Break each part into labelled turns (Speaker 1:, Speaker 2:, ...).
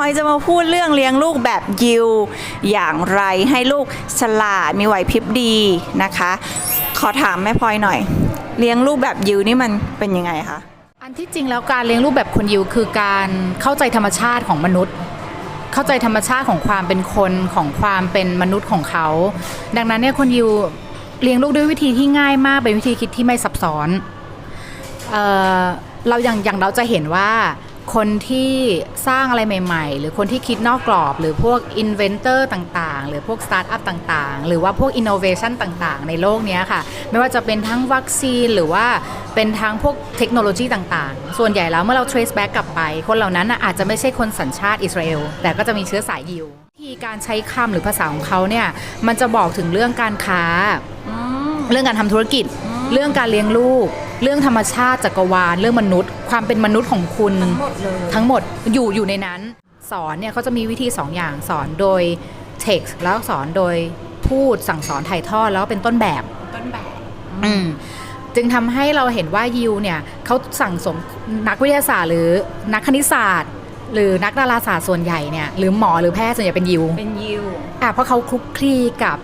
Speaker 1: อยจะมาพูดเรื่องเลี้ยงลูกแบบยิว อย่างไรให้ลูกฉลาดมีไหวพริบดีนะคะ ขอถามแม่พลอยหน่อย เลี้ยงลูกแบบยิวนี่มันเป็นยังไงคะ
Speaker 2: อันที่จริงแล้วการเลี้ยงลูกแบบคนยิวคือการเข้าใจธรรมชาติของมนุษย์ เข้าใจธรรมชาติของความเป็นคนของความเป็นมนุษย์ของเขา ดังนั้นเนี่ยคนยิวเลี้ยงลูกด้วยวิธีที่ง่ายมากเป็นวิธีคิดที่ไม่ซับซ้อนเออเราอย่างอย่างเราจะเห็นว่า คนที่สร้างอะไรใหม่ๆ หรือคนที่คิดนอกกรอบ หรือพวกอินเวนเตอร์ต่างๆ หรือพวกสตาร์ทอัพต่างๆ หรือว่าพวกอินโนเวชันต่างๆ ในโลกนี้ค่ะ ไม่ว่าจะเป็นทั้งวัคซีนหรือว่าเป็นทั้งพวกเทคโนโลยีต่างๆ ส่วนใหญ่แล้วเมื่อเรา trace back กลับไป คนเหล่านั้นอาจจะไม่ใช่คนสัญชาติอิสราเอลแต่ก็จะมีเชื้อสายยิววิธีการใช้คำหรือภาษาของเขาเนี่ยมันจะบอกถึงเรื่องการค้า เรื่องการทำธุรกิจ เรื่องการเลี้ยงลูก เรื่องธรรมชาติจักรวาลเรื่องมนุษย์ ความเป็นมนุษย์ของคุณ
Speaker 1: ทั้งหมดเลย
Speaker 2: ทั้งหมดอยู่อยู่ในนั้น สอนเนี่ยเขาจะมีวิธีสองอย่างสอนโดย text แล้วสอนโดยพูดสั่งสอนถ่ายทอดแล้วก็เป็นต้นแบบ
Speaker 1: ต้นแบบ
Speaker 2: อืมจึงทำให้เราเห็นว่ายิวเนี่ยเขาสั่งสมนักวิทยาศาสตร์ หรือนักคณิตศาสตร์ หรือนักดาราศาสตร์ส่วนใหญ่เนี่ยหรือหมอหรือแพทย์ส่วนใหญ่เป็นยิว
Speaker 1: เป็นยิว
Speaker 2: อะเพราะเขาคลุกคลีกับ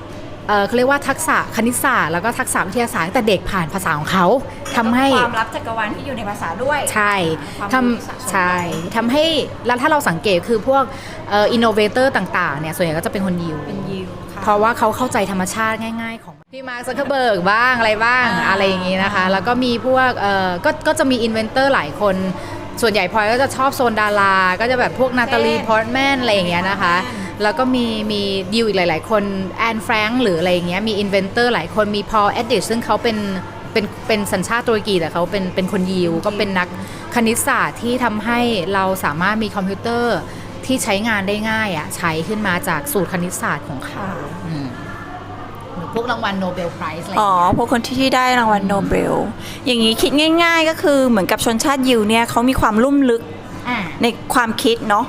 Speaker 2: เอ่อเขาเรียกว่าทักษะคณิตศาสตร์แล้วก็ทักษะวิทยาศาสตร์ตั้งแต่เด็กผ่านภาษาของเขาทำให้
Speaker 1: ความลับจักรวาลที่อยู่ในภาษาด้วย
Speaker 2: ใช่
Speaker 1: ความ
Speaker 2: ท
Speaker 1: รู้สะสมำ
Speaker 2: ใช่ทำให้แล้วถ้าเราสังเกตคือพวกเอ่ออินโนเวเตอร์ต่างๆเนี่ยส่วนใหญ่ก็จะเป็นคนยิว
Speaker 1: เป็นยิวค่ะ
Speaker 2: เพราะว่าเขาเข้าใจธรรมชาติง่ายๆ ของพี่มาร์คซักเคอร์เบิร์กบ้างอะไรบ้าง
Speaker 1: อ่า
Speaker 2: อะไรอย่างนี้นะคะ แล้วก็มีพวกเอ่อก็ก็จะมีอินเวนเตอร์หลายคนส่วนใหญ่พลอยก็จะชอบโซนดารา ก็จะแบบพวกนาตาลีพอร์ตแมนอะไรอย่างเงี้ยนะคะ แล้วก็มีมีดิวอีกหลาย ๆ คนแอนแฟรงค์หรืออะไรอย่างเงี้ยมีอินเวนเตอร์หลายคนมีพอลเอ็ดดิชซึ่งเขาเป็นเป็นเป็นสัญชาติตุรกีแต่เขาเป็นเป็นคนยิวก็เป็นนักคณิตศาสตร์ที่ทำให้เราสามารถมีคอมพิวเตอร์ที่ใช้งานได้ง่ายอะใช้ขึ้นมาจากสูตรคณิตศาสตร์ของเขาอืมหรือพวกรางวัลโนเบลไพรส์อะไร
Speaker 1: อ๋อ พวกคนที่ที่ได้รางวัลโนเบล อย่างนี้คิดง่าย ๆ ก็คือเหมือนกับชนชาติยิวเนี่ยเขามีความลุ่มลึก
Speaker 2: อ่า
Speaker 1: ในความคิดเนาะ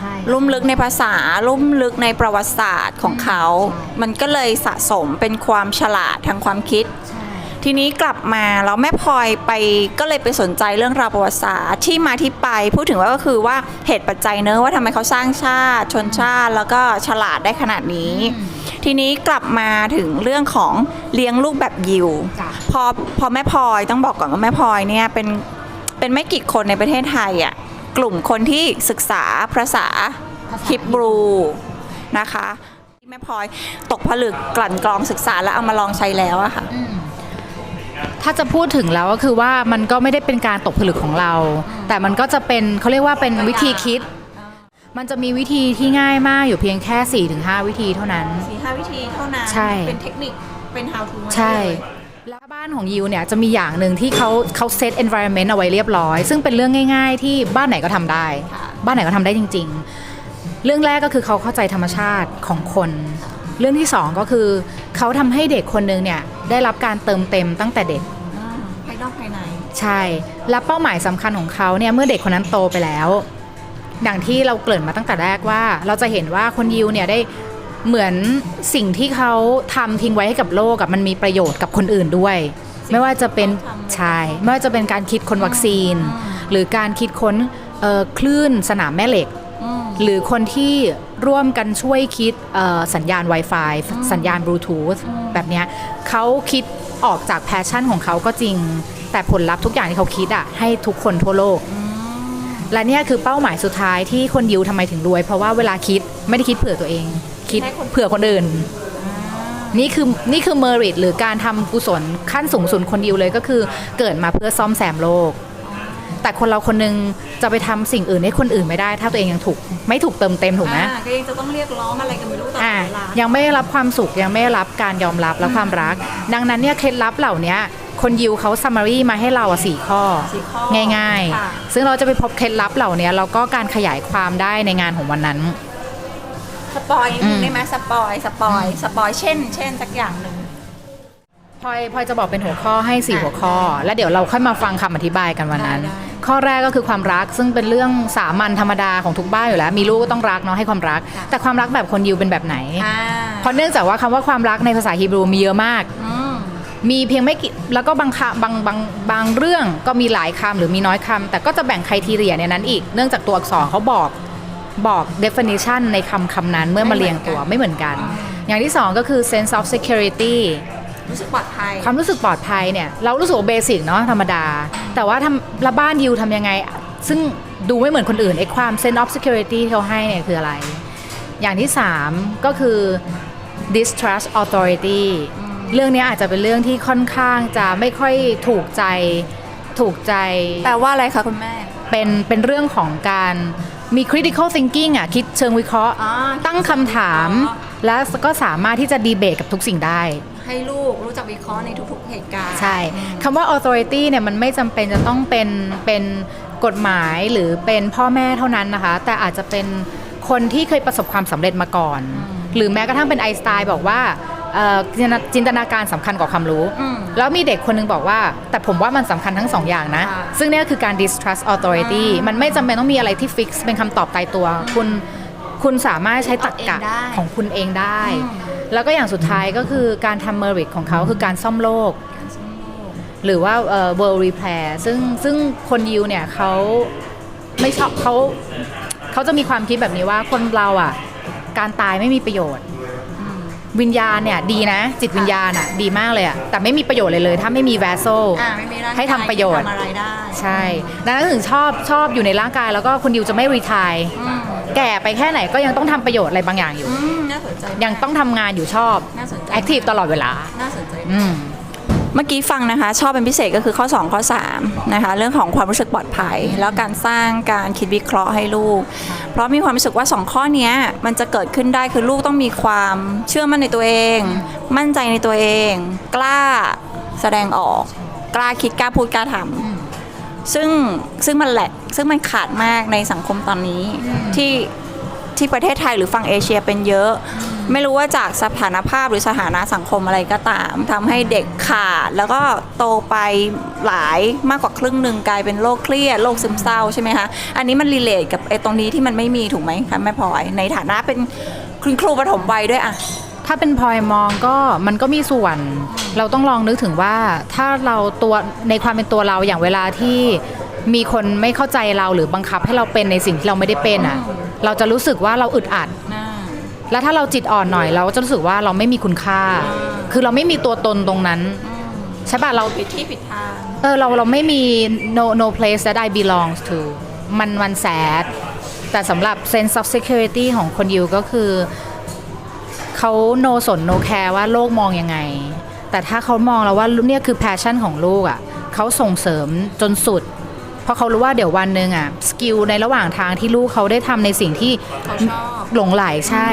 Speaker 2: ใช่
Speaker 1: ลุ่มลึกในภาษาลุ่มลึกในประวัติศาสตร์ของเขา
Speaker 2: ใช่
Speaker 1: มันก็เลยสะสมเป็นความฉลาดทางความคิด
Speaker 2: ใช่
Speaker 1: ทีนี้กลับมาแล้วแม่พลอยไปก็เลยไปสนใจเรื่องราวประวัติศาสตร์ที่มาที่ไปพูดถึงว่าก็คือว่าเหตุปัจจัยเนอะว่าทำไมเขาสร้างชาติ ชนชาติแล้วก็ฉลาดได้ขนาดนี้ทีนี้กลับมาถึงเรื่องของเลี้ยงลูกแบบยิว
Speaker 2: จ้ะ
Speaker 1: พอพอแม่พลอยต้องบอกก่อนว่าแม่พลอยเนี่ยเป็นเป็นไม่กี่คนในประเทศไทยอะ กลุ่มคนที่ศึกษาภาษา
Speaker 2: ภาษา
Speaker 1: ฮิบรูนะคะที่แม่พลอยตกผลึกกลั่นกรองศึกษาแล้วเอามาลองใช้แล้วอะค่ะ
Speaker 2: อืมถ้าจะพูดถึงแล้วก็คือว่ามันก็ไม่ได้เป็นการตกผลึกของเรา แต่มันก็จะเป็นเขาเรียกว่าเป็นวิธีคิด มันจะมีวิธีที่ง่ายมากอยู่เพียงแค่ 4-5 วิธีเท่านั้น
Speaker 1: สี่ห้าวิธีเท่านั้น
Speaker 2: ใช่
Speaker 1: เป็นเทคนิค เป็น how to
Speaker 2: ใช่แล้ว บ้านของยิวเนี่ยจะมีอย่างหนึ่งที่เขาเขาเซต environment เอาไว้เรียบร้อย ซึ่งเป็นเรื่องง่าย ๆ ที่บ้านไหนก็ทำได้ บ้านไหนก็ทำได้จริง ๆ เรื่องแรกก็คือเขาเข้าใจธรรมชาติของคน เรื่องที่สองก็คือเขาทำให้เด็กคนหนึงเนี่ยได้รับการเติมเต็มตั้งแต่เด็ก
Speaker 1: อ่าภายนอกภายใน
Speaker 2: ใช่ และเป้าหมายสำคัญของเขาเนี่ยเมื่อเด็กคนนั้นโตไปแล้วอย่างที่เราเกริ่นมาตั้งแต่แรกว่า เราจะเห็นว่าคนยิวเนี่ยได้ เหมือนสิ่งที่เขาทำทิ้งไว้ให้กับโลกกับมันมีประโยชน์กับคนอื่นด้วย ไม่ว่าจะเป็น
Speaker 1: เขาทำ
Speaker 2: ใช่ไม่ว่าจะเป็นการคิดค้นวัคซีน หรือการคิดค้นเอ่อคลื่นสนามแม่เหล็ก
Speaker 1: อืม
Speaker 2: หรือคนที่ร่วมกันช่วยคิดเอ่อสัญญาณ Wi-Fi สัญญาณบลูทูธแบบเนี้ยเขาคิดออกจากแพชชั่นของเขาก็จริง แต่ผลลัพธ์ทุกอย่างที่เขาคิดอะให้ทุกคนทั่วโลก และเนี่ยคือเป้าหมายสุดท้ายที่คนยิวทำไมถึงรวย เพราะว่าเวลาคิดไม่ได้คิดเผื่อตัวเอง คิด
Speaker 1: ให้คน
Speaker 2: เผื่อคนอื่น นี่คือนี่คือเมอริตหรือการทำกุศลขั้นสูงสุดคนยิวเลยก็คือเกิดมาเพื่อซ่อมแซมโลก แต่คนเราคนหนึงจะไปทำสิ่งอื่นให้คนอื่นไม่ได้ ถ้าตัวเองยังถูกไม่ถูกเติมเต็มถูกไหม
Speaker 1: อ่าก็ยังจะต้องเรียกร้องอะไรกันไม่รู้ตลอด
Speaker 2: อ่า
Speaker 1: เวลา
Speaker 2: ยังไม่ได้รับความสุขยังไม่ได้รับการยอมรับและความรัก ดังนั้นเนี่ยเคล็ดลับเหล่านี้คนยิวเขาซัมมารีมาให้เราอะสี่ข้อ
Speaker 1: สี่ข้อ
Speaker 2: ง่าย
Speaker 1: ค่ะ
Speaker 2: ๆซึ่งเราจะไปพบเคล็ดลับเหล่านี้แล้วก็การขยายความได้ในงานของวันนั้น
Speaker 1: สปอยนิดนึ
Speaker 2: อื
Speaker 1: ง
Speaker 2: ม
Speaker 1: ได้ไหมสปอยสปอยสปอยเช่น เช่นสักอย่างหนึ่ง
Speaker 2: พลอยพลอยจะบอกเป็นหัวข้อให้สี่
Speaker 1: อะ
Speaker 2: หัวข้อ แล้วเดี๋ยวเราค่อยมาฟังคำอธิบายกันวันนั้น
Speaker 1: ได้ได้
Speaker 2: ข้อแรกก็คือความรักซึ่งเป็นเรื่องสามัญธรรมดาของทุกบ้านอยู่แล้ว มีลูกก็ต้องรักเนาะให้ความรัก
Speaker 1: ค่ะ
Speaker 2: แต่ความรักแบบคนยิวเป็นแบบไหน
Speaker 1: อ่า
Speaker 2: เพราะเนื่องจากว่าคำว่าความรักในภาษาฮีบรูมีเยอะมาก
Speaker 1: อืม
Speaker 2: มีเพียงไม่กี่แล้วก็บางคำบางบางบางเรื่องก็มีหลายคำหรือมีน้อยคำแต่ก็จะแบ่งใครทีเรียในนั้นอีก เนื่องจากตัวอักษรเขาบอก บอก definition ในคำคำนั้นเมื่อมาเรียงตัวไม่เหมือนกัน อย่างที่สองก็คือ sense of security
Speaker 1: รู้สึกปลอดภัย
Speaker 2: ความรู้สึกปลอดภัยเนี่ย เรารู้สึกว่าเบสิกเนาะธรรมดา แต่ว่าทำแล้วบ้านยิวทำยังไง ซึ่งดูไม่เหมือนคนอื่นไอ้ความ sense of security ที่เขาให้เนี่ยคืออะไร อย่างที่3ก็คือ distrust authority เรื่องเนี้ยอาจจะเป็นเรื่องที่ค่อนข้างจะไม่ค่อยถูกใจถูกใจ
Speaker 1: แปลว่าอะไรคะคุณแม่
Speaker 2: เป็นเป็นเรื่องของการ มี critical thinking อะคิดเชิงวิเคราะห์
Speaker 1: อ๋อ
Speaker 2: ตั้งคำถาม
Speaker 1: อ๋อ
Speaker 2: และก็สามารถที่จะดีเบตกับทุกสิ่งได้
Speaker 1: ให้ลูกรู้จักวิเคราะห์ในทุกๆเหตุการณ์
Speaker 2: ใช่คำว่า authority เนี่ยมันไม่จำเป็นจะต้องเป็นเป็นกฎหมายหรือเป็นพ่อแม่เท่านั้นนะคะ แต่อาจจะเป็นคนที่เคยประสบความสำเร็จมาก่อน หรือแม้กระทั่งเป็นไอน์สไตน์บอกว่าเอ่อ จินตนาจินตนาการสำคัญกว่าความรู้
Speaker 1: อืม
Speaker 2: แล้วมีเด็กคนหนึงบอกว่า แต่ผมว่ามันสำคัญทั้งสองอย่างนะ
Speaker 1: ค่ะ
Speaker 2: ซึ่งเนี่ยคือการ distrust authority มันไม่จำเป็นต้องมีอะไรที่ fix เป็นคำตอบตายตัว คุณคุณสามารถใช้ตรรกะ
Speaker 1: เอาเองได้
Speaker 2: ของคุณเองได้
Speaker 1: อืม
Speaker 2: แล้วก็อย่างสุดท้ายก็คือการทำ merit ของเขาคือการซ่อมโลก หรือว่าเอ่อ world repair ซึ่งซึ่งคนยิวเนี่ยเขาไม่ชอบเขาเขาจะมีความคิดแบบนี้ว่าคนเราอะ การตายไม่มีประโยชน์ วิญญาณเนี่ยดีนะ จิตวิญญาณอะดีมากเลยอะแต่ไม่มีประโยชน์เลยเลย ถ้าไม่มี vessel
Speaker 1: อ่าไม่มีร่างกาย
Speaker 2: ให้ทำประโยชน์
Speaker 1: ทำอะไรได้
Speaker 2: ใช่ดังนั้นถึงชอบชอบอยู่ในร่างกายแล้วก็คุณยิวจะไม่รีทาย
Speaker 1: อืม
Speaker 2: แก่ไปแค่ไหนก็ยังต้องทำประโยชน์อะไรบางอย่างอยู่
Speaker 1: อืมน่าสนใจมาก
Speaker 2: ยังต้องทำงานอยู่ชอบ
Speaker 1: น่าสนใจ
Speaker 2: แอคทีฟตลอดเวลา
Speaker 1: น่าสนใจมาก
Speaker 2: อืม
Speaker 1: เมื่อกี้ฟังนะคะ ชอบเป็นพิเศษก็คือข้อ 2 ข้อ3นะคะเรื่องของความรู้สึกปลอดภัย แล้วการสร้างการคิดวิเคราะห์ให้ลูก เพราะมีความรู้สึกว่า 2 ข้อนี้มันจะเกิดขึ้นได้คือลูกต้องมีความเชื่อมั่นในตัวเอง มั่นใจในตัวเอง กล้าแสดงออก กล้าคิดกล้าพูดกล้าทำซึ่งซึ่งมันแหละซึ่งมันขาดมากในสังคมตอนนี้ที่ ที่ประเทศไทยหรือฝั่งเอเชียเป็นเยอะ ไม่รู้ว่าจากสถานภาพหรือสถานะสังคมอะไรก็ตามทำให้เด็กขาด แล้วก็โตไปหลายมากกว่าครึ่งหนึ่งกลายเป็นโรคเครียดโรคซึมเศร้าใช่ไหมคะอันนี้มันรีเลทกับไอ้ตรงนี้ที่มันไม่มีถูกไหมคะแม่พลอย ในฐานะเป็นคุณครูปฐมวัยด้วยอะ
Speaker 2: ถ้าเป็นพลอยมองก็มันก็มีส่วน เราต้องลองนึกถึงว่าถ้าเราตัวในความเป็นตัวเราอย่างเวลาที่มีคนไม่เข้าใจเราหรือบังคับให้เราเป็นในสิ่งที่เราไม่ได้เป็นอะ เราจะรู้สึกว่าเราอึดอัด แล้วถ้าเราจิตอ่อนหน่อยเราก็จะรู้สึกว่าเราไม่มีคุณค่า คือเราไม่มีตัวตนตรงนั้น ใช่ป่ะเรา
Speaker 1: ผิดที่ผิดทาง
Speaker 2: เออเราเราไม่มี no no place that I belongs to มันมันแสดแต่สำหรับ sense of security ของคนยิวก็คือเขาโนสนโนแคร์ว่าโลกมองยังไง แต่ถ้าเขามองแล้วว่าเนี่ยคือ passion ของลูกอะ่ะเขาส่งเสริมจนสุด เพราะเขารู้ว่าเดี๋ยววันหนึ่งอะ่ะสกิลในระหว่างทางที่ลูกเขาได้ทำในสิ่งที่
Speaker 1: เขาชอบ
Speaker 2: หลงไหลใช่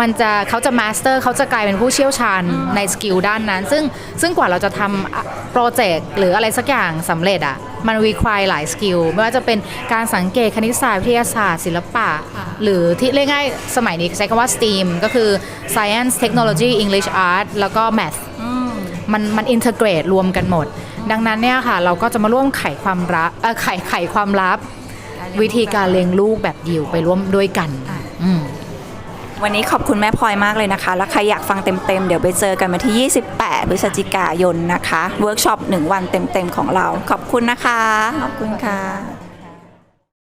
Speaker 2: มันจะเขาจะมาสเตอร์เขาจะกลายเป็นผู้เชี่ยวชาญในสกิลด้านนั้น ซึ่งซึ่งกว่าเราจะทำโปรเจกต์หรืออะไรสักอย่างสำเร็จอะ่ะมัน require หลายสกิลไม่ว่าจะเป็นการสังเกตคณิตศาสตร์วิทยาศาสตร์ ศิลปะ
Speaker 1: ค่ะ
Speaker 2: หรือที่เรียกง่ายสมัยนี้ใช้คำว่า STEAM ก็คือ Science Technology English Art แล้วก็ Math
Speaker 1: อืม
Speaker 2: มันมันอินเทอร์เกรตรวมกันหมด ดังนั้นเนี่ยค่ะ เราก็จะมาร่วมไขความลับเออไขไขความลับ วิธีการเลี้ยงลูกแบบยิวไปร่วมด้วยกันอืม
Speaker 1: วันนี้ขอบคุณแม่พลอยมากเลยนะคะ แล้วใครอยากฟังเต็มๆ เดี๋ยวไปเจอกันมาที่ 28 พฤศจิกายนนะคะ เวิร์กช็อป 1 วันเต็มๆ ของเรา ขอบคุณนะคะ ขอบคุณค่ะ